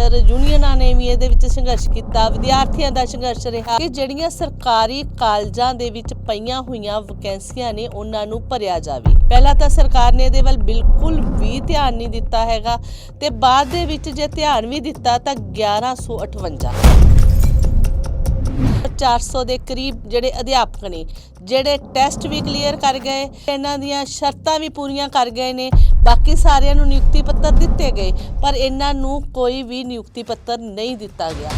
Teacher ਯੂਨੀਅਨਾਂ ਨੇ ਵੀ ਇਹਦੇ ਵਿੱਚ ਸੰਘਰਸ਼ ਕੀਤਾ। ਵਿਦਿਆਰਥੀਆਂ ਦਾ ਸੰਘਰਸ਼ ਰਿਹਾ ਕਿ ਜਿਹੜੀਆਂ ਸਰਕਾਰੀ ਕਾਲਜਾਂ ਦੇ ਵਿੱਚ ਪਈਆਂ ਹੋਈਆਂ ਵੈਕੈਂਸੀਆਂ ਨੇ, ਉਹਨਾਂ ਨੂੰ ਭਰਿਆ ਜਾਵੇ। ਪਹਿਲਾਂ ਤਾਂ ਸਰਕਾਰ ਨੇ ਇਹਦੇ ਵੱਲ ਬਿਲਕੁਲ ਵੀ ਧਿਆਨ ਨਹੀਂ ਦਿੱਤਾ ਹੈਗਾ ਤੇ ਬਾਅਦ ਦੇ ਵਿੱਚ ਜੇ ਧਿਆਨ ਵੀ ਦਿੱਤਾ ਤਾਂ 1158 400 ਦੇ ਕਰੀਬ ਜਿਹੜੇ ਅਧਿਆਪਕ ਨੇ, ਜਿਹੜੇ ਟੈਸਟ ਵੀ ਕਲੀਅਰ ਕਰ ਗਏ, ਇਹਨਾਂ ਦੀਆਂ ਸ਼ਰਤਾਂ ਵੀ ਪੂਰੀਆਂ ਕਰ ਗਏ ਨੇ, ਬਾਕੀ ਸਾਰਿਆਂ ਨੂੰ ਨਿਯੁਕਤੀ ਪੱਤਰ ਦਿੱਤੇ ਗਏ, ਪਰ ਇਹਨਾਂ ਨੂੰ ਕੋਈ ਵੀ ਨਿਯੁਕਤੀ ਪੱਤਰ ਨਹੀਂ ਦਿੱਤਾ ਗਿਆ।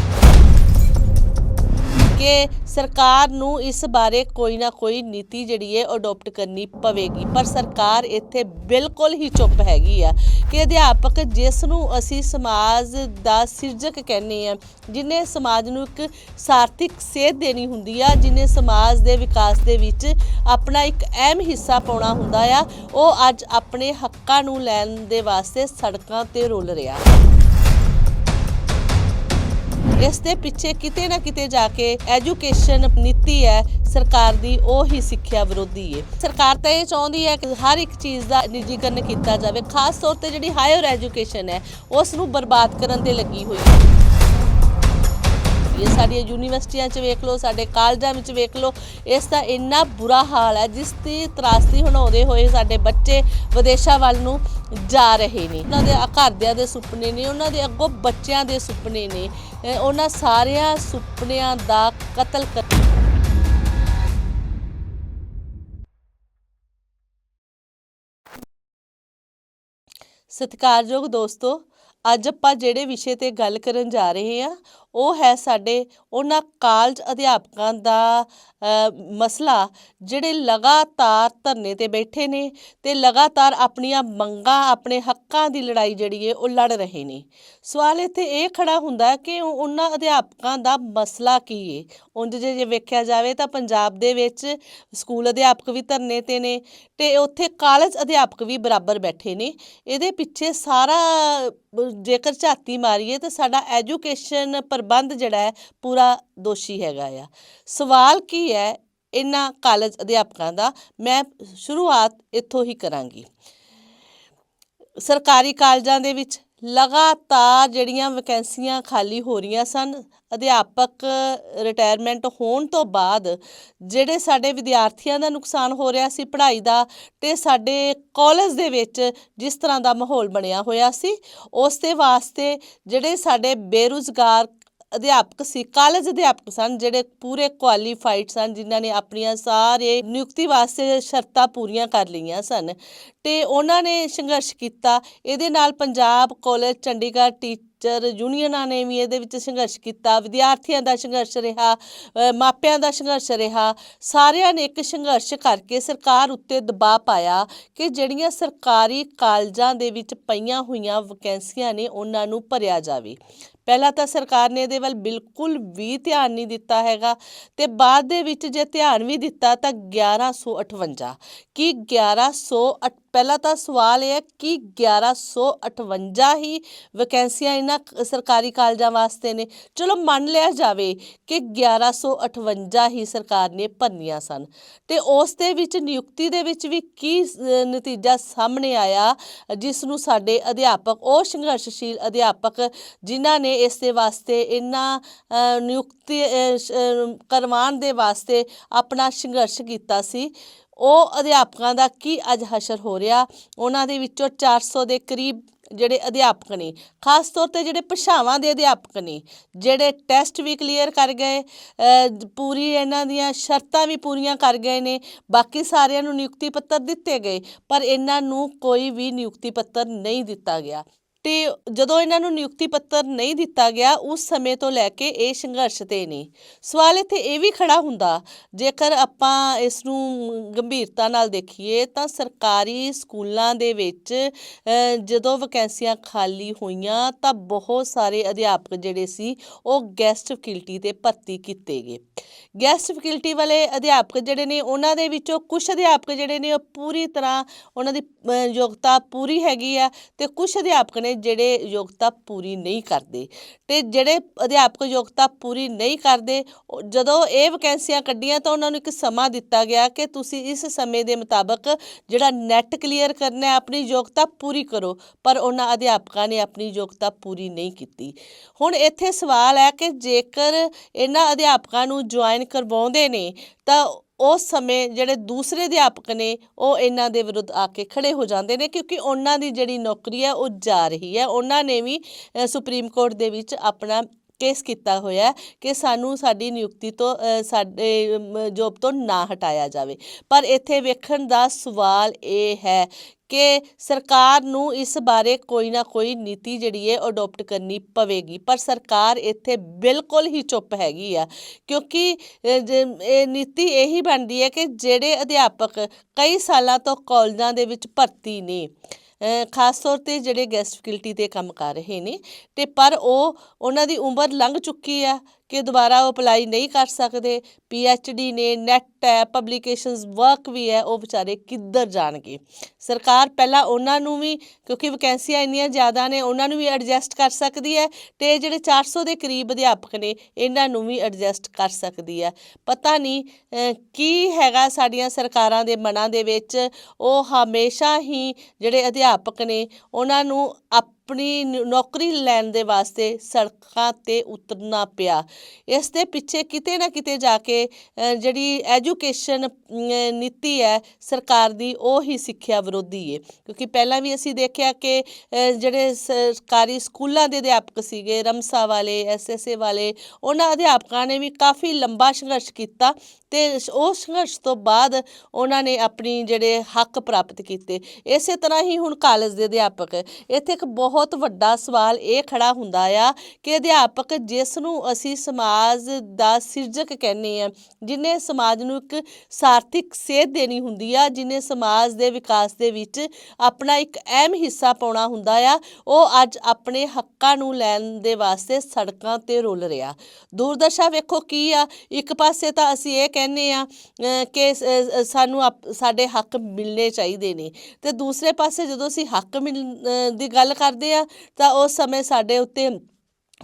ਕਿ ਸਰਕਾਰ ਨੂੰ ਇਸ ਬਾਰੇ ਕੋਈ ਨਾ ਕੋਈ ਨੀਤੀ ਜਿਹੜੀ ਹੈ ਅਡਾਪਟ ਕਰਨੀ ਪਵੇਗੀ। ਪਰ ਸਰਕਾਰ ਇੱਥੇ ਬਿਲਕੁਲ ਹੀ ਚੁੱਪ ਹੈਗੀ ਆ ਕਿ ਅਧਿਆਪਕ ਜਿਸ ਨੂੰ ਅਸੀਂ ਸਮਾਜ ਦਾ ਸਿਰਜਕ ਕਹਿੰਦੇ ਆ, ਜਿਨੇ ਸਮਾਜ ਨੂੰ ਇੱਕ ਸਾਰਥਿਕ ਸੇਧ ਦੇਣੀ ਹੁੰਦੀ ਆ, ਜਿਨੇ ਸਮਾਜ ਦੇ ਵਿਕਾਸ ਦੇ ਵਿੱਚ ਆਪਣਾ ਇੱਕ ਅਹਿਮ ਹਿੱਸਾ ਪਾਉਣਾ ਹੁੰਦਾ ਆ, ਉਹ ਅੱਜ ਆਪਣੇ ਹੱਕਾਂ ਨੂੰ ਲੈਣ ਦੇ ਵਾਸਤੇ ਸੜਕਾਂ ਤੇ ਰੁਲ ਰਿਹਾ। ਇਸ ਦੇ ਪਿੱਛੇ ਕਿਤੇ ਨਾ ਕਿਤੇ ਜਾ ਕੇ ਐਜੂਕੇਸ਼ਨ ਨੀਤੀ ਹੈ, ਸਰਕਾਰ ਦੀ ਉਹ ਹੀ ਸਿੱਖਿਆ ਵਿਰੋਧੀ ਹੈ ਸਰਕਾਰ ਤਾਂ ਇਹ ਚਾਹੁੰਦੀ ਹੈ ਕਿ ਹਰ ਇੱਕ ਚੀਜ਼ ਦਾ ਨਿੱਜੀਕਰਨ ਕੀਤਾ ਜਾਵੇ, ਖਾਸ ਤੌਰ ਤੇ ਜਿਹੜੀ ਹਾਇਰ ਐਜੂਕੇਸ਼ਨ ਹੈ, ਉਸ ਨੂੰ ਬਰਬਾਦ ਕਰਨ ਤੇ ਲੱਗੀ ਹੋਈ ਹੈ। ਇਹ ਸਾਡੀਆਂ ਯੂਨੀਵਰਸਿਟੀਆਂ 'ਚ ਵੇਖ ਲਓ, ਸਾਡੇ ਕਾਲਜਾਂ ਵਿੱਚ ਵੇਖ ਲਓ, ਇਸ ਦਾ ਇੰਨਾ ਬੁਰਾ ਹਾਲ ਹੈ, ਜਿਸ ਦੀ ਤਰਾਸਦੀ ਹਣਾਉਂਦੇ ਹੋਏ ਸਾਡੇ ਬੱਚੇ ਵਿਦੇਸ਼ਾਂ ਵੱਲ ਨੂੰ ਜਾ ਰਹੇ ਨੇ। ਉਹਨਾਂ ਦੇ ਘਰਦਿਆਂ ਦੇ ਸੁਪਨੇ ਨੇ, ਉਹਨਾਂ ਦੇ ਅੱਗੋਂ ਬੱਚਿਆਂ ਦੇ ਸੁਪਨੇ ਨੇ। ਉਹਨਾਂ ਸਾਰਿਆਂ ਸੁਪਨਿਆਂ ਦਾ ਕਤਲ ਕਰ ਸਤਿਕਾਰਯੋਗ ਦੋਸਤੋ, ਅੱਜ ਆਪਾਂ ਜਿਹੜੇ ਵਿਸ਼ੇ ਤੇ ਗੱਲ ਕਰਨ ਜਾ ਰਹੇ ਹਾਂ ਉਹ ਹੈ ਸਾਡੇ ਉਹਨਾਂ ਕਾਲਜ ਅਧਿਆਪਕਾਂ ਦਾ ਮਸਲਾ, ਜਿਹੜੇ ਲਗਾਤਾਰ ਧਰਨੇ ਤੇ ਬੈਠੇ ਨੇ ਤੇ ਲਗਾਤਾਰ ਆਪਣੀਆਂ ਮੰਗਾਂ, ਆਪਣੇ ਹੱਕਾਂ ਦੀ ਲੜਾਈ ਜਿਹੜੀ ਹੈ ਉਹ ਲੜ ਰਹੇ ਨੇ। ਸਵਾਲ ਇੱਥੇ ਇਹ ਖੜਾ ਹੁੰਦਾ ਕਿ ਉਹਨਾਂ ਅਧਿਆਪਕਾਂ ਦਾ ਮਸਲਾ ਕੀ ਹੈ ਉਂਝ ਜੇ ਜੇ ਵੇਖਿਆ ਜਾਵੇ ਤਾਂ ਪੰਜਾਬ ਦੇ ਵਿੱਚ ਸਕੂਲ ਅਧਿਆਪਕ ਵੀ ਧਰਨੇ ਤੇ ਨੇ ਤੇ ਉੱਥੇ ਕਾਲਜ ਅਧਿਆਪਕ ਵੀ ਬਰਾਬਰ ਬੈਠੇ ਨੇ। ਇਹਦੇ ਪਿੱਛੇ ਸਾਰਾ ਜੇਕਰ ਝਾਤੀ ਮਾਰੀਏ ਤਾਂ ਸਾਡਾ ਐਜੂਕੇਸ਼ਨ ਪ੍ਰਬੰਧ ਜਿਹੜਾ ਹੈ ਪੂਰਾ ਦੋਸ਼ੀ ਹੈਗਾ ਆ। ਸਵਾਲ ਕੀ ਹੈ ਇਹਨਾਂ ਕਾਲਜ ਅਧਿਆਪਕਾਂ ਦਾ? ਮੈਂ ਸ਼ੁਰੂਆਤ ਇੱਥੋਂ ਹੀ ਕਰਾਂਗੀ। ਸਰਕਾਰੀ ਕਾਲਜਾਂ ਦੇ ਵਿੱਚ ਲਗਾਤਾਰ ਜਿਹੜੀਆਂ ਵੈਕੈਂਸੀਆਂ ਖਾਲੀ ਹੋ ਰਹੀਆਂ ਸਨ, ਅਧਿਆਪਕ ਰਿਟਾਇਰਮੈਂਟ ਹੋਣ ਤੋਂ ਬਾਅਦ ਜਿਹੜੇ ਸਾਡੇ ਵਿਦਿਆਰਥੀਆਂ ਦਾ ਨੁਕਸਾਨ ਹੋ ਰਿਹਾ ਸੀ ਪੜ੍ਹਾਈ ਦਾ ਤੇ ਸਾਡੇ ਕਾਲਜ ਦੇ ਵਿੱਚ ਜਿਸ ਤਰ੍ਹਾਂ ਦਾ ਮਾਹੌਲ ਬਣਿਆ ਹੋਇਆ ਸੀ, ਉਸ ਦੇ ਵਾਸਤੇ ਜਿਹੜੇ ਸਾਡੇ ਬੇਰੁਜ਼ਗਾਰ ਅਧਿਆਪਕ ਸੀ ਕਾਲਜ ਅਧਿਆਪਕ ਸਨ, ਜਿਹੜੇ ਪੂਰੇ ਕੁਆਲੀਫਾਈਡ ਸਨ, ਜਿਨ੍ਹਾਂ ਨੇ ਆਪਣੀਆਂ ਸਾਰੇ ਨਿਯੁਕਤੀ ਵਾਸਤੇ ਸ਼ਰਤਾਂ ਪੂਰੀਆਂ ਕਰ ਲਈਆਂ ਸਨ। ਤੇ ਉਹਨਾਂ ਨੇ ਸੰਘਰਸ਼ ਕੀਤਾ। ਇਹਦੇ ਨਾਲ ਪੰਜਾਬ ਕਾਲਜ ਚੰਡੀਗੜ੍ਹ ਟੀਚਰ ਯੂਨੀਅਨਾਂ ਨੇ ਵੀ ਇਹਦੇ ਵਿੱਚ ਸੰਘਰਸ਼ ਕੀਤਾ, ਵਿਦਿਆਰਥੀਆਂ ਦਾ ਸੰਘਰਸ਼ ਰਿਹਾ ਮਾਪਿਆਂ ਦਾ ਸੰਘਰਸ਼ ਰਿਹਾ, ਸਾਰਿਆਂ ਨੇ ਇੱਕ ਸੰਘਰਸ਼ ਕਰਕੇ ਸਰਕਾਰ ਉੱਤੇ ਦਬਾਅ ਪਾਇਆ ਕਿ ਜਿਹੜੀਆਂ ਸਰਕਾਰੀ ਕਾਲਜਾਂ ਦੇ ਵਿੱਚ ਪਈਆਂ ਹੋਈਆਂ ਵੈਕੈਂਸੀਆਂ ਨੇ ਉਹਨਾਂ ਨੂੰ ਭਰਿਆ ਜਾਵੇ। ਪਹਿਲਾਂ ਤਾਂ ਸਰਕਾਰ ਨੇ ਇਹਦੇ ਵੱਲ ਬਿਲਕੁਲ ਵੀ ਧਿਆਨ ਨਹੀਂ ਦਿੱਤਾ ਹੈਗਾ ਤੇ ਬਾਅਦ ਦੇ ਵਿੱਚ ਜੇ ਧਿਆਨ ਵੀ ਦਿੱਤਾ ਤਾਂ 1158 ਕੀ 1100 ਪਹਿਲਾ ਤਾਂ ਸਵਾਲ ਇਹ ਹੈ ਕਿ 1158 ਹੀ ਵੈਕੈਂਸੀਆਂ ਇਹਨਾਂ ਸਰਕਾਰੀ ਕਾਲਜਾਂ ਵਾਸਤੇ ਨੇ। ਚਲੋ ਮੰਨ ਲਿਆ ਜਾਵੇ ਕਿ 1158 ਹੀ ਸਰਕਾਰ ਨੇ ਭਰਨੀਆਂ ਸਨ। ਤੇ ਉਸ ਦੇ ਵਿੱਚ ਨਿਯੁਕਤੀ ਦੇ ਵਿੱਚ ਵੀ ਕੀ ਨਤੀਜਾ ਸਾਹਮਣੇ ਆਇਆ ਜਿਸ ਨੂੰ ਸਾਡੇ ਅਧਿਆਪਕ ਉਹ ਸੰਘਰਸ਼ਸ਼ੀਲ ਅਧਿਆਪਕ ਜਿਨ੍ਹਾਂ ਨੇ ਇਸ ਦੇ ਵਾਸਤੇ ਇਹਨਾਂ ਅ, ਨਿਯੁਕਤੀ ਕਰਵਾਉਣ ਦੇ ਵਾਸਤੇ ਆਪਣਾ ਸੰਘਰਸ਼ ਕੀਤਾ ਸੀ ਉਹ ਅਧਿਆਪਕਾਂ ਦਾ ਕੀ ਅੱਜ ਹਸ਼ਰ ਹੋ ਰਿਹਾ? ਉਹਨਾਂ ਦੇ ਵਿੱਚੋਂ 400 ਦੇ ਕਰੀਬ ਜਿਹੜੇ ਅਧਿਆਪਕ ਨੇ, ਖਾਸ ਤੌਰ ਤੇ ਜਿਹੜੇ ਭਾਸ਼ਾਵਾਂ ਦੇ ਅਧਿਆਪਕ ਨੇ, ਜਿਹੜੇ ਟੈਸਟ ਵੀ ਕਲੀਅਰ ਕਰ ਗਏ ਪੂਰੀ ਇਹਨਾਂ ਦੀਆਂ ਸ਼ਰਤਾਂ ਵੀ ਪੂਰੀਆਂ ਕਰ ਗਏ ਨੇ, ਬਾਕੀ ਸਾਰਿਆਂ ਨੂੰ ਨਿਯੁਕਤੀ ਪੱਤਰ ਦਿੱਤੇ ਗਏ, ਪਰ ਇਹਨਾਂ ਨੂੰ ਕੋਈ ਵੀ ਨਿਯੁਕਤੀ ਪੱਤਰ ਨਹੀਂ ਦਿੱਤਾ ਗਿਆ। ਤੇ ਜਦੋਂ ਇਹਨਾਂ ਨੂੰ ਨਿਯੁਕਤੀ ਪੱਤਰ ਨਹੀਂ ਦਿੱਤਾ ਗਿਆ, ਉਸ ਸਮੇਂ ਤੋਂ ਲੈ ਕੇ ਇਹ ਸੰਘਰਸ਼ ਤੇ ਨੇ। ਸਵਾਲ ਇੱਥੇ ਇਹ ਵੀ ਖੜਾ ਹੁੰਦਾ, ਜੇਕਰ ਆਪਾਂ ਇਸ ਨੂੰ ਗੰਭੀਰਤਾ ਨਾਲ ਦੇਖੀਏ, ਤਾਂ ਸਰਕਾਰੀ ਸਕੂਲਾਂ ਦੇ ਵਿੱਚ ਜਦੋਂ ਵੈਕੈਂਸੀਆਂ ਖਾਲੀ ਹੋਈਆਂ, ਤਾਂ ਬਹੁਤ ਸਾਰੇ ਅਧਿਆਪਕ ਜਿਹੜੇ ਸੀ, ਉਹ ਗੈਸਟ ਫੈਕਲਟੀ ਤੇ ਭਰਤੀ ਕੀਤੇ ਗਏ। ਗੈਸਟ ਫੈਕਲਟੀ ਵਾਲੇ ਅਧਿਆਪਕ ਜਿਹੜੇ ਨੇ, ਉਹਨਾਂ ਦੇ ਵਿੱਚੋਂ ਕੁਝ ਅਧਿਆਪਕ ਜਿਹੜੇ ਨੇ, ਉਹ ਪੂਰੀ ਤਰ੍ਹਾਂ ਉਹਨਾਂ ਦੀ ਯੋਗਤਾ ਪੂਰੀ ਹੈਗੀ ਆ, ਤੇ ਕੁਝ ਅਧਿਆਪਕ ਨੇ ਨੇ ਜਿਹੜੇ ਯੋਗਤਾ ਪੂਰੀ ਨਹੀਂ ਕਰਦੇ। ਤੇ ਜਿਹੜੇ ਅਧਿਆਪਕ ਯੋਗਤਾ ਪੂਰੀ ਨਹੀਂ ਕਰਦੇ ਜਦੋਂ ਇਹ ਵੈਕੈਂਸੀਆਂ ਕੱਢੀਆਂ ਤਾਂ ਉਹਨਾਂ ਨੂੰ ਇੱਕ ਸਮਾਂ ਦਿੱਤਾ ਗਿਆ ਕਿ ਤੁਸੀਂ ਇਸ ਸਮੇਂ ਦੇ ਮੁਤਾਬਕ ਜਿਹੜਾ ਨੈਟ ਕਲੀਅਰ ਕਰਨਾ ਹੈ, ਆਪਣੀ ਯੋਗਤਾ ਪੂਰੀ ਕਰੋ। ਪਰ ਉਹਨਾਂ ਅਧਿਆਪਕਾਂ ਨੇ ਆਪਣੀ ਯੋਗਤਾ ਪੂਰੀ ਨਹੀਂ ਕੀਤੀ। ਹੁਣ ਇੱਥੇ ਸਵਾਲ ਹੈ ਕਿ ਜੇਕਰ ਇਹਨਾਂ ਅਧਿਆਪਕਾਂ ਨੂੰ ਜੁਆਇਨ ਕਰਵਾਉਂਦੇ ਨੇ, ਤਾਂ ਉਸ ਸਮੇਂ ਜਿਹੜੇ ਦੂਸਰੇ ਅਧਿਆਪਕ ਨੇ, ਉਹ ਇਹਨਾਂ ਦੇ ਵਿਰੁੱਧ ਆ ਕੇ ਖੜੇ ਹੋ ਜਾਂਦੇ ਨੇ, ਕਿਉਂਕਿ ਉਹਨਾਂ ਦੀ ਜਿਹੜੀ ਨੌਕਰੀ ਹੈ, ਉਹ ਜਾ ਰਹੀ ਹੈ। ਉਹਨਾਂ ਨੇ ਵੀ ਸੁਪਰੀਮ ਕੋਰਟ ਦੇ ਵਿੱਚ ਆਪਣਾ ਕੇਸ ਕੀਤਾ ਹੋਇਆ ਕਿ ਸਾਨੂੰ ਸਾਡੀ ਨਿਯੁਕਤੀ ਤੋਂ ਸਾਡੇ ਜੋਬ ਤੋਂ ਨਾ ਹਟਾਇਆ ਜਾਵੇ। ਪਰ ਇੱਥੇ ਵੇਖਣ ਦਾ ਸਵਾਲ ਇਹ ਹੈ ਕਿ ਸਰਕਾਰ ਨੂੰ ਇਸ ਬਾਰੇ ਕੋਈ ਨਾ ਕੋਈ ਨੀਤੀ ਜਿਹੜੀ ਹੈ ਅਡਾਪਟ ਕਰਨੀ ਪਵੇਗੀ। ਪਰ ਸਰਕਾਰ ਇੱਥੇ ਬਿਲਕੁਲ ਹੀ ਚੁੱਪ ਹੈਗੀ ਆ, ਕਿਉਂਕਿ ਇਹ ਨੀਤੀ ਇਹੀ ਬਣਦੀ ਹੈ ਕਿ ਜਿਹੜੇ ਅਧਿਆਪਕ ਕਈ ਸਾਲਾਂ ਤੋਂ ਕਾਲਜਾਂ ਦੇ ਵਿੱਚ ਭਰਤੀ ਨੇ ਖਾਸ ਤੌਰ ਤੇ ਜਿਹੜੇ ਗੈਸਟ ਫੈਕਲਟੀ ਤੇ ਕੰਮ ਕਰ ਰਹੇ ਨੇ, ਤੇ ਪਰ ਉਹ, ਉਹਨਾਂ ਦੀ ਉਮਰ ਲੰਘ ਚੁੱਕੀ ਆ। ਕਿ ਦੁਬਾਰਾ ਉਹ ਅਪਲਾਈ ਨਹੀਂ ਕਰ ਸਕਦੇ। ਪੀ ਐਚ ਡੀ ਨੇ ਨੈਟ ਹੈ ਪਬਲੀਕੇਸ਼ਨਸ ਵਰਕ ਵੀ ਹੈ, ਉਹ ਵਿਚਾਰੇ ਕਿੱਧਰ ਜਾਣਗੇ? ਸਰਕਾਰ ਪਹਿਲਾਂ ਉਹਨਾਂ ਨੂੰ ਵੀ, ਕਿਉਂਕਿ ਵੈਕੈਂਸੀਆਂ ਇੰਨੀਆਂ ਜ਼ਿਆਦਾ ਨੇ, ਉਹਨਾਂ ਨੂੰ ਵੀ ਐਡਜਸਟ ਕਰ ਸਕਦੀ ਹੈ ਤੇ ਜਿਹੜੇ 400 ਦੇ ਕਰੀਬ ਅਧਿਆਪਕ ਨੇ, ਇਹਨਾਂ ਨੂੰ ਵੀ ਐਡਜਸਟ ਕਰ ਸਕਦੀ ਹੈ। ਪਤਾ ਨਹੀਂ ਕੀ ਹੈਗਾ ਸਾਡੀਆਂ ਸਰਕਾਰਾਂ ਦੇ ਮਨਾਂ ਦੇ ਵਿੱਚ, ਉਹ ਹਮੇਸ਼ਾ ਹੀ ਜਿਹੜੇ ਅਧਿਆਪਕ ਨੇ, ਉਹਨਾਂ ਨੂੰ ਆਪਣੀ ਨੌਕਰੀ ਲੈਣ ਦੇ ਵਾਸਤੇ ਸੜਕਾਂ ਤੇ ਉਤਰਨਾ ਪਿਆ। ਇਸ ਦੇ ਪਿੱਛੇ ਕਿਤੇ ਨਾ ਕਿਤੇ ਜਾ ਕੇ ਜਿਹੜੀ ਐਜੂਕੇਸ਼ਨ ਨੀਤੀ ਹੈ, ਸਰਕਾਰ ਦੀ ਉਹ ਹੀ ਸਿੱਖਿਆ ਵਿਰੋਧੀ ਹੈ ਕਿਉਂਕਿ ਪਹਿਲਾਂ ਵੀ ਅਸੀਂ ਦੇਖਿਆ ਕਿ ਜਿਹੜੇ ਸਰਕਾਰੀ ਸਕੂਲਾਂ ਦੇ ਅਧਿਆਪਕ ਸੀਗੇ, ਰਮਸਾ ਵਾਲੇ ਐਸਐਸਏ ਵਾਲੇ, ਉਹਨਾਂ ਅਧਿਆਪਕਾਂ ਨੇ ਵੀ ਕਾਫੀ ਲੰਬਾ ਸੰਘਰਸ਼ ਕੀਤਾ ਤੇ ਉਹ ਸੰਘਰਸ਼ ਤੋਂ ਬਾਅਦ ਉਹਨਾਂ ਨੇ ਆਪਣੀ ਜਿਹੜੇ ਹੱਕ ਪ੍ਰਾਪਤ ਕੀਤੇ। ਇਸੇ ਤਰ੍ਹਾਂ ਹੀ ਹੁਣ ਕਾਲਜ ਦੇ ਅਧਿਆਪਕ। ਇੱਥੇ ਇੱਕ ਬਹੁਤ ਬਹੁਤ ਵੱਡਾ ਸਵਾਲ ਇਹ ਖੜਾ ਹੁੰਦਾ ਆ ਕਿ ਅਧਿਆਪਕ ਜਿਸ ਨੂੰ ਅਸੀਂ ਸਮਾਜ ਦਾ ਸਿਰਜਕ ਕਹਿੰਦੇ ਆ, ਜਿਨੇ ਸਮਾਜ ਨੂੰ ਇੱਕ ਸਾਰਥਿਕ ਸੇਧ ਦੇਣੀ ਹੁੰਦੀ ਆ, ਜਿਨੇ ਸਮਾਜ ਦੇ ਵਿਕਾਸ ਦੇ ਵਿੱਚ ਆਪਣਾ ਇੱਕ ਅਹਿਮ ਹਿੱਸਾ ਪਾਉਣਾ ਹੁੰਦਾ ਆ, ਉਹ ਅੱਜ ਆਪਣੇ ਹੱਕਾਂ ਨੂੰ ਲੈਣ ਦੇ ਵਾਸਤੇ ਸੜਕਾਂ ਤੇ ਰੁਲ ਰਿਹਾ। ਦੂਰਦਰਸ਼ਾ ਵੇਖੋ ਕੀ ਆ, ਇੱਕ ਪਾਸੇ ਤਾਂ ਅਸੀਂ ਇਹ ਕਹਿੰਦੇ ਆ ਕਿ ਸਾਨੂੰ ਆਪ- ਸਾਡੇ ਹੱਕ ਮਿਲਣੇ ਚਾਹੀਦੇ ਨੇ ਤੇ ਦੂਸਰੇ ਪਾਸੇ ਜਦੋਂ ਅਸੀਂ ਹੱਕ ਮਿਲ ਦੀ ਗੱਲ ਕਰਦੇ ਆ, ਤਾਂ ਉਸ ਸਮੇਂ ਸਾਡੇ ਉੱਤੇ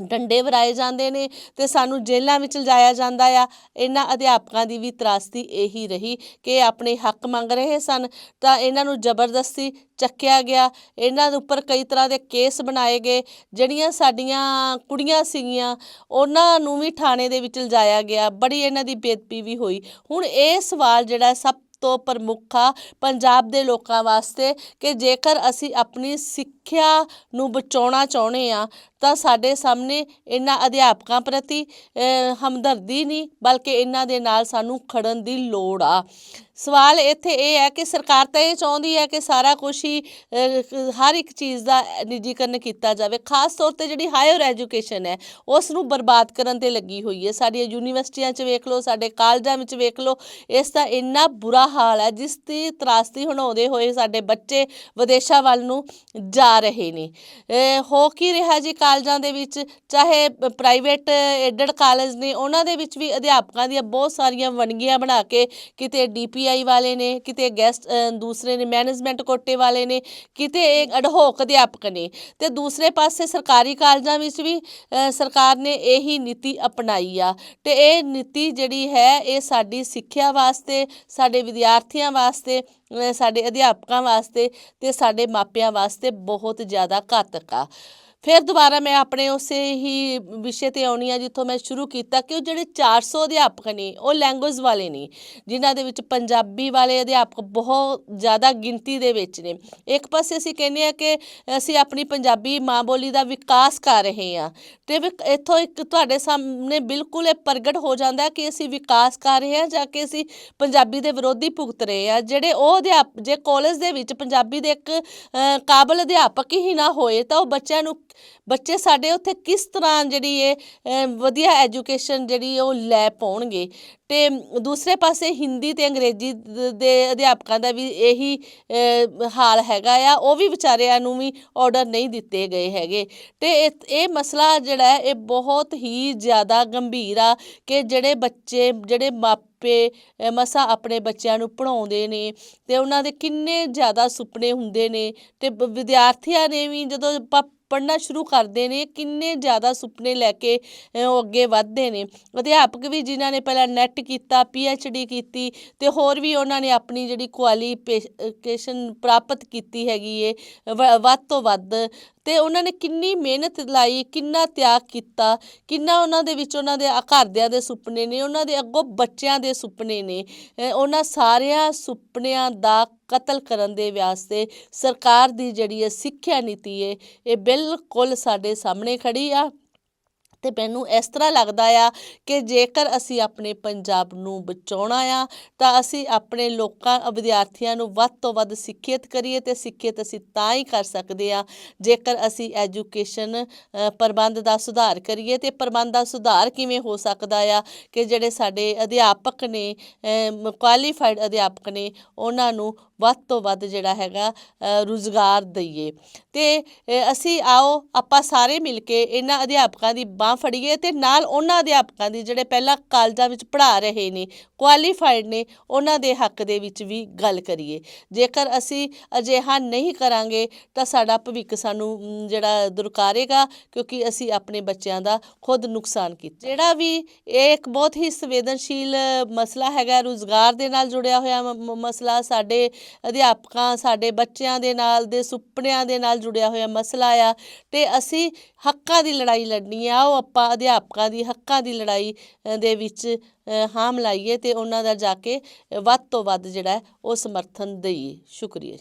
ਡੰਡੇ ਵਰਾਏ ਜਾਂਦੇ ਨੇ ਤੇ ਸਾਨੂੰ ਜੇਲ੍ਹਾਂ ਵਿੱਚ ਲਿਜਾਇਆ ਜਾਂਦਾ ਆ। ਇਹਨਾਂ ਅਧਿਆਪਕਾਂ ਦੀ ਵੀ ਤਰਾਸਦੀ ਇਹੀ ਰਹੀ ਕਿ ਆਪਣੇ ਹੱਕ ਮੰਗ ਰਹੇ ਸਨ। ਤਾਂ ਇਹਨਾਂ ਨੂੰ ਜ਼ਬਰਦਸਤੀ ਚੱਕਿਆ ਗਿਆ। ਇਹਨਾਂ ਦੇ ਉੱਪਰ ਕਈ ਤਰ੍ਹਾਂ ਦੇ ਕੇਸ ਬਣਾਏ ਗਏ, ਜਿਹੜੀਆਂ ਸਾਡੀਆਂ ਕੁੜੀਆਂ ਸੀਗੀਆਂ, ਉਹਨਾਂ ਨੂੰ ਵੀ ਥਾਣੇ ਦੇ ਵਿੱਚ ਲਿਜਾਇਆ ਗਿਆ। ਬੜੀ ਇਹਨਾਂ ਦੀ ਬੇਦਬੀ ਵੀ ਹੋਈ। ਹੁਣ ਇਹ ਸਵਾਲ ਜਿਹੜਾ ਸਭ ਤੋਂ ਪ੍ਰਮੁੱਖ ਆ, ਪੰਜਾਬ ਦੇ ਲੋਕਾਂ ਵਾਸਤੇ ਕਿ ਜੇਕਰ ਅਸੀਂ ਆਪਣੀ ਸਿੱਖਿਆ ਨੂੰ ਬਚਾਉਣਾ ਚਾਹੁੰਦੇ ਆ ਤਾਂ ਸਾਡੇ ਸਾਹਮਣੇ ਇਹਨਾਂ ਅਧਿਆਪਕਾਂ ਪ੍ਰਤੀ ਹਮਦਰਦੀ ਨਹੀਂ, ਬਲਕਿ ਇਹਨਾਂ ਦੇ ਨਾਲ ਸਾਨੂੰ ਖੜਨ ਦੀ ਲੋੜ ਆ। ਸਵਾਲ ਇੱਥੇ ਇਹ ਹੈ ਕਿ ਸਰਕਾਰ ਤਾਂ ਇਹ ਚਾਹੁੰਦੀ ਹੈ ਕਿ ਸਾਰਾ ਕੁਝ ਹੀ ਹਰ ਇੱਕ ਚੀਜ਼ ਦਾ ਨਿੱਜੀਕਰਨ ਕੀਤਾ ਜਾਵੇ, ਖਾਸ ਤੌਰ ਤੇ ਜਿਹੜੀ ਹਾਇਰ ਐਜੂਕੇਸ਼ਨ ਹੈ, ਉਸ ਨੂੰ ਬਰਬਾਦ ਕਰਨ ਤੇ ਲੱਗੀ ਹੋਈ ਹੈ। ਸਾਡੀਆਂ ਯੂਨੀਵਰਸਿਟੀਆਂ 'ਚ ਵੇਖ ਲਓ, ਸਾਡੇ ਕਾਲਜਾਂ ਵਿੱਚ ਵੇਖ ਲਓ, ਇਸ ਦਾ ਇੰਨਾ ਬੁਰਾ ਹਾਲ ਹੈ, ਜਿਸ ਦੀ ਤਰਾਸਦੀ ਹਣਾਉਂਦੇ ਹੋਏ ਸਾਡੇ ਬੱਚੇ ਵਿਦੇਸ਼ਾਂ ਵੱਲ ਨੂੰ ਜਾ ਰਹੇ ਨੇ। ਹੋ ਕੀ ਰਿਹਾ ਜੀ ਕਾਲਜਾਂ ਦੇ ਵਿੱਚ, ਚਾਹੇ ਪ੍ਰਾਈਵੇਟ ਏਡਡ ਕਾਲਜ ਨੇ, ਉਹਨਾਂ ਦੇ ਵਿੱਚ ਵੀ ਅਧਿਆਪਕਾਂ ਦੀਆਂ ਬਹੁਤ ਸਾਰੀਆਂ ਵੰਨਗੀਆਂ ਬਣਾ ਕੇ ਕਿਤੇ ਡੀਪੀਆਈ ਵਾਲੇ ਨੇ, ਕਿਤੇ ਗੈਸਟ ਦੂਸਰੇ ਨੇ ਮੈਨੇਜਮੈਂਟ ਕੋਟੇ ਵਾਲੇ ਨੇ, ਕਿਤੇ ਇਹ ਅਡਹੋਕ ਅਧਿਆਪਕ ਨੇ। ਤੇ ਦੂਸਰੇ ਪਾਸੇ ਸਰਕਾਰੀ ਕਾਲਜਾਂ ਵਿੱਚ ਵੀ ਸਰਕਾਰ ਨੇ ਇਹੀ ਨੀਤੀ ਅਪਣਾਈ ਆ। ਤੇ ਇਹ ਨੀਤੀ ਜਿਹੜੀ ਹੈ, ਇਹ ਸਾਡੀ ਸਿੱਖਿਆ ਵਾਸਤੇ, ਸਾਡੇ ਵਿਦਿਆਰਥੀਆਂ ਵਾਸਤੇ ਸਾਡੇ ਅਧਿਆਪਕਾਂ ਵਾਸਤੇ ਤੇ ਸਾਡੇ ਮਾਪਿਆਂ ਵਾਸਤੇ ਬਹੁਤ ਬਹੁਤ ਜ਼ਿਆਦਾ ਘਾਤਕ ਆ। ਫਿਰ ਦੁਬਾਰਾ ਮੈਂ ਆਪਣੇ ਉਸੇ ਹੀ ਵਿਸ਼ੇ ਤੇ ਆਉਣੀ ਆ, ਜਿੱਥੋਂ ਮੈਂ ਸ਼ੁਰੂ ਕੀਤਾ ਕਿ ਉਹ ਜਿਹੜੇ 400 ਅਧਿਆਪਕ ਨੇ, ਉਹ ਲੈਂਗੁਏਜ ਵਾਲੇ ਨੇ, ਜਿਨ੍ਹਾਂ ਦੇ ਵਿੱਚ ਪੰਜਾਬੀ ਵਾਲੇ ਅਧਿਆਪਕ ਬਹੁਤ ਜ਼ਿਆਦਾ ਗਿਣਤੀ ਦੇ ਵਿੱਚ ਨੇ। ਇੱਕ ਪਾਸੇ ਅਸੀਂ ਕਹਿੰਦੇ ਆ ਕਿ ਅਸੀਂ ਆਪਣੀ ਪੰਜਾਬੀ ਮਾਂ ਬੋਲੀ ਦਾ ਵਿਕਾਸ ਕਰ ਰਹੇ ਹਾਂ ਤੇ ਵਿਕ- ਇੱਥੋਂ ਇੱਕ ਤੁਹਾਡੇ ਸਾਹਮਣੇ ਬਿਲਕੁਲ ਇਹ ਪ੍ਰਗਟ ਹੋ ਜਾਂਦਾ ਕਿ ਅਸੀਂ ਵਿਕਾਸ ਕਰ ਰਹੇ ਹਾਂ ਜਾਂ ਕਿ ਅਸੀਂ ਪੰਜਾਬੀ ਦੇ ਵਿਰੋਧੀ ਭੁਗਤ ਰਹੇ ਹਾਂ ਜਿਹੜੇ ਉਹ ਅਧਿਆਪ, ਜੇ ਕਾਲਜ ਦੇ ਵਿੱਚ ਪੰਜਾਬੀ ਦੇ ਇੱਕ ਕਾਬਲ ਅਧਿਆਪਕ ਹੀ ਨਾ ਹੋਏ, ਤਾਂ ਉਹ ਬੱਚਿਆਂ ਨੂੰ ਬੱਚੇ ਸਾਡੇ ਉੱਥੇ ਕਿਸ ਤਰ੍ਹਾਂ ਜਿਹੜੀ ਇਹ ਵਧੀਆ ਐਜੂਕੇਸ਼ਨ ਜਿਹੜੀ ਉਹ ਲੈ ਪਾਉਣਗੇ? ਤੇ ਦੂਸਰੇ ਪਾਸੇ ਹਿੰਦੀ ਤੇ ਅੰਗਰੇਜ਼ੀ ਦੇ ਅਧਿਆਪਕਾਂ ਦਾ ਵੀ ਇਹੀ ਹਾਲ ਹੈਗਾ ਆ। ਉਹ ਵੀ ਵਿਚਾਰਿਆਂ ਨੂੰ ਵੀ ਆਰਡਰ ਨਹੀਂ ਦਿੱਤੇ ਗਏ ਹੈਗੇ। ਤੇ ਇਹ ਇਹ ਮਸਲਾ ਜਿਹੜਾ ਇਹ ਬਹੁਤ ਹੀ ਜ਼ਿਆਦਾ ਗੰਭੀਰ ਆ ਕਿ ਜਿਹੜੇ ਬੱਚੇ ਜਿਹੜੇ ਮਾਪੇ ਅ, ਮਸਾਂ ਆਪਣੇ ਬੱਚਿਆਂ ਨੂੰ ਪੜ੍ਹਾਉਂਦੇ ਨੇ ਤੇ ਉਹਨਾਂ ਦੇ ਕਿੰਨੇ ਜ਼ਿਆਦਾ ਸੁਪਨੇ ਹੁੰਦੇ ਨੇ ਤੇ ਵਿਦਿਆਰਥੀਆਂ ਨੇ ਵੀ ਜਦੋਂ ਆਪਾਂ ਪੜ੍ਹਨਾ ਸ਼ੁਰੂ ਕਰਦੇ ਨੇ, ਕਿੰਨੇ ਜ਼ਿਆਦਾ ਸੁਪਨੇ ਲੈ ਕੇ ਉਹ ਅੱਗੇ ਵਧਦੇ ਨੇ। ਅਧਿਆਪਕ ਵੀ ਜਿਨ੍ਹਾਂ ਨੇ ਪਹਿਲਾਂ ਨੈਟ ਕੀਤਾ ਡੀ ਕੀਤੀ ਤੇ ਹੋਰ ਵੀ ਉਹਨਾਂ ਨੇ ਆਪਣੀ ਜਿਹੜੀ ਕੁਆਲੀਫਿਕੇਸ਼ਨ ਪ੍ਰਾਪਤ ਕੀਤੀ ਹੈਗੀ ਏ, ਵ- ਵੱਧ ਤੋਂ ਵੱਧ ਤੇ ਉਹਨਾਂ ਨੇ ਕਿੰਨੀ ਮਿਹਨਤ ਲਾਈ, ਕਿੰਨਾ ਤਿਆਗ ਕੀਤਾ, ਕਿੰਨਾ ਉਹਨਾਂ ਦੇ ਵਿੱਚ ਉਹਨਾਂ ਦੇ ਘਰਦਿਆਂ ਦੇ ਸੁਪਨੇ ਨੇ, ਉਹਨਾਂ ਦੇ ਅੱਗੋਂ ਬੱਚਿਆਂ ਦੇ ਸੁਪਨੇ ਨੇ। ਉਹਨਾਂ ਸਾਰਿਆਂ ਸੁਪਨਿਆਂ ਦਾ ਕਤਲ ਕਰਨ ਦੇ ਵਾਸਤੇ ਸਰਕਾਰ ਦੀ ਜਿਹੜੀ ਹੈ ਸਿੱਖਿਆ ਨੀਤੀ ਹੈ ਇਹ ਬਿਲਕੁਲ ਸਾਡੇ ਸਾਹਮਣੇ ਖੜੀ ਆ। ਤੇ ਮੈਨੂੰ ਇਸ ਤਰ੍ਹਾਂ ਲੱਗਦਾ ਆ ਕਿ ਜੇਕਰ ਅਸੀਂ ਆਪਣੇ ਪੰਜਾਬ ਨੂੰ ਬਚਾਉਣਾ ਆ, ਤਾਂ ਅਸੀਂ ਆਪਣੇ ਲੋਕਾਂ, ਵਿਦਿਆਰਥੀਆਂ ਨੂੰ ਵੱਧ ਤੋਂ ਵੱਧ ਸਿੱਖਿਅਤ ਕਰੀਏ ਤੇ ਸਿੱਖਿਅਤ ਅਸੀਂ ਤਾਂ ਹੀ ਕਰ ਸਕਦੇ ਆ, ਜੇਕਰ ਅਸੀਂ ਐਜੂਕੇਸ਼ਨ ਪ੍ਰਬੰਧ ਦਾ ਸੁਧਾਰ ਕਰੀਏ ਤੇ ਪ੍ਰਬੰਧ ਦਾ ਸੁਧਾਰ ਕਿਵੇਂ ਹੋ ਸਕਦਾ ਆ ਕਿ ਜਿਹੜੇ ਸਾਡੇ ਅਧਿਆਪਕ ਨੇ ਕੁਆਲੀਫਾਈਡ ਅਧਿਆਪਕ ਨੇ, ਉਹਨਾਂ ਨੂੰ ਵੱਧ ਤੋਂ ਵੱਧ ਜਿਹੜਾ ਹੈਗਾ ਰੁਜ਼ਗਾਰ ਦਈਏ। ਤੇ ਅਸੀਂ ਆਓ, ਆਪਾਂ ਸਾਰੇ ਮਿਲ ਕੇ ਇਹਨਾਂ ਅਧਿਆਪਕਾਂ ਦੀ ਬਾਹ ਫੜੀਏ ਤੇ ਨਾਲ ਉਹਨਾਂ ਅਧਿਆਪਕਾਂ ਦੀ ਜਿਹੜੇ ਪਹਿਲਾਂ ਕਾਲਜਾਂ ਵਿੱਚ ਪੜ੍ਹਾ ਰਹੇ ਨੇ ਕੁਆਲੀਫਾਈਡ ਨੇ, ਉਹਨਾਂ ਦੇ ਹੱਕ ਦੇ ਵਿੱਚ ਵੀ ਗੱਲ ਕਰੀਏ। ਜੇਕਰ ਅਸੀਂ ਅਜਿਹਾ ਨਹੀਂ ਕਰਾਂਗੇ, ਤਾਂ ਸਾਡਾ ਭਵਿੱਖ ਸਾਨੂੰ ਜਿਹੜਾ ਦੁਰਕਾਰੇਗਾ, ਕਿਉਂਕਿ ਅਸੀਂ ਆਪਣੇ ਬੱਚਿਆਂ ਦਾ ਖੁਦ ਨੁਕਸਾਨ ਕੀਤਾ। ਜਿਹੜਾ ਵੀ ਇਹ ਇੱਕ ਬਹੁਤ ਹੀ ਸੰਵੇਦਨਸ਼ੀਲ ਮਸਲਾ ਹੈਗਾ, ਰੁਜ਼ਗਾਰ ਦੇ ਨਾਲ ਜੁੜਿਆ ਹੋਇਆ ਮ- ਮਸਲਾ, ਸਾਡੇ ਅਧਿਆਪਕਾਂ ਸਾਡੇ ਬੱਚਿਆਂ ਦੇ ਨਾਲ ਦੇ ਸੁਪਨਿਆਂ ਦੇ ਨਾਲ ਜੁੜਿਆ ਹੋਇਆ ਮਸਲਾ ਆ ਤੇ ਅਸੀਂ ਹੱਕਾਂ ਦੀ ਲੜਾਈ ਲੜਨੀ ਆ ਉਹ ਆਪਾਂ ਅਧਿਆਪਕਾਂ ਦੀ ਹੱਕਾਂ ਦੀ ਲੜਾਈ ਦੇ ਵਿੱਚ ਅ, ਹਾਮ ਲਾਈਏ ਤੇ ਉਹਨਾਂ ਦਾ ਜਾ ਕੇ ਵੱਧ ਤੋਂ ਵੱਧ ਜਿਹੜਾ ਉਹ ਸਮਰਥਨ ਦਈਏ। ਸ਼ੁਕਰੀਆ